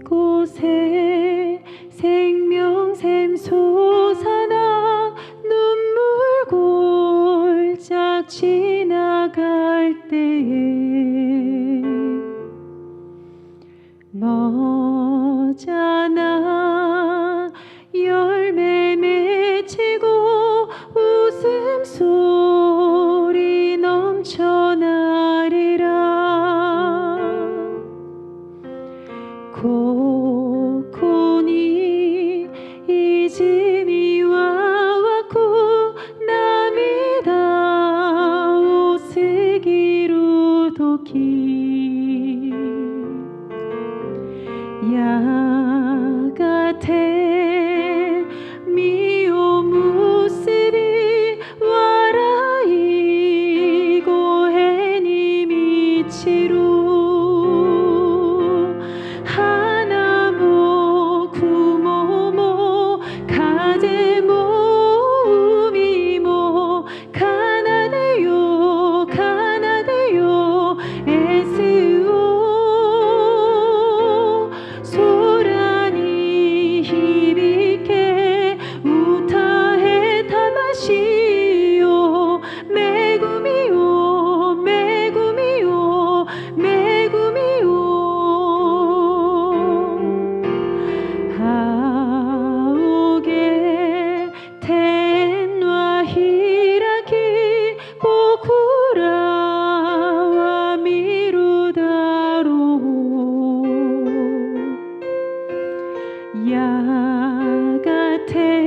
이곳에 생명 샘솟아나 눈물 골짝 지나갈 때에 너 ここにいじには湧く涙を過ぎる時。 야 같은